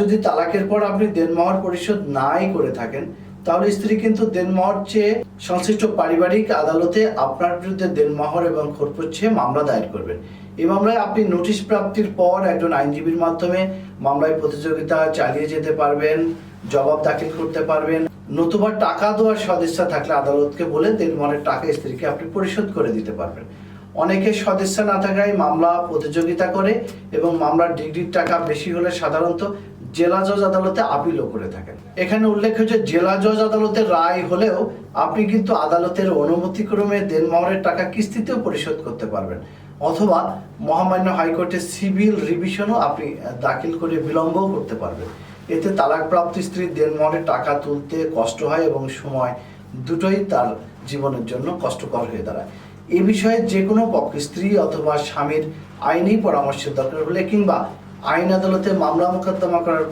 যদি তালাকের পর আপনি দেনমোহর পরিশোধ নাই করে থাকেন, তাহলে স্ত্রী কিন্তু দেনমোহর চেয়ে সংশ্লিষ্ট পারিবারিক আদালতে আপনার বিরুদ্ধে দেনমোহর এবং খরপোশ চেয়ে মামলা দায়ের করবেন। এই মামলায় আপনি নোটিশ প্রাপ্তির পর একজন আইনজীবীর মাধ্যমে মামলায় প্রতিযোগিতা চালিয়ে যেতে পারবেন, জবাব দাখিল করতে পারবেন, নতুবা টাকা দেওয়ার সদিচ্ছা থাকলে আদালতকে বলে দেনমোহরের টাকা স্ত্রীকে আপনি পরিশোধ করে দিতে পারবেন। অনেকে সদিচ্ছা না থাকায় মামলা প্রতিযোগিতা করে এবং মামলার ডিগ্রির টাকা বেশি হলে সাধারণত জেলা জজ আদালতে আপিলও করে থাকেন। এখানে উল্লেখ যে জেলা জজ আদালতের রায় হলেও আপনি কিন্তু আদালতের অনুমতিক্রমে দেনমোহরের টাকা কিস্তিতেও পরিশোধ করতে পারবেন। অথবা মহামান্য হাইকোর্টে সিভিল রিভিশনও আপনি দাখিল করে বিলম্বও করতে পারবেন। এতে তালাকপ্রাপ্ত স্ত্রীর দেনমোহরের টাকা তুলতে কষ্ট হয় এবং সময় দুটোই তার জীবনের জন্য কষ্টকর হয়ে দাঁড়ায়। এ বিষয়ে যে কোনো পক্ষ স্ত্রী অথবা স্বামীর আইনি পরামর্শের দরকার হলে কিংবা আইন আদালতে মামলা মোকদ্দমা করার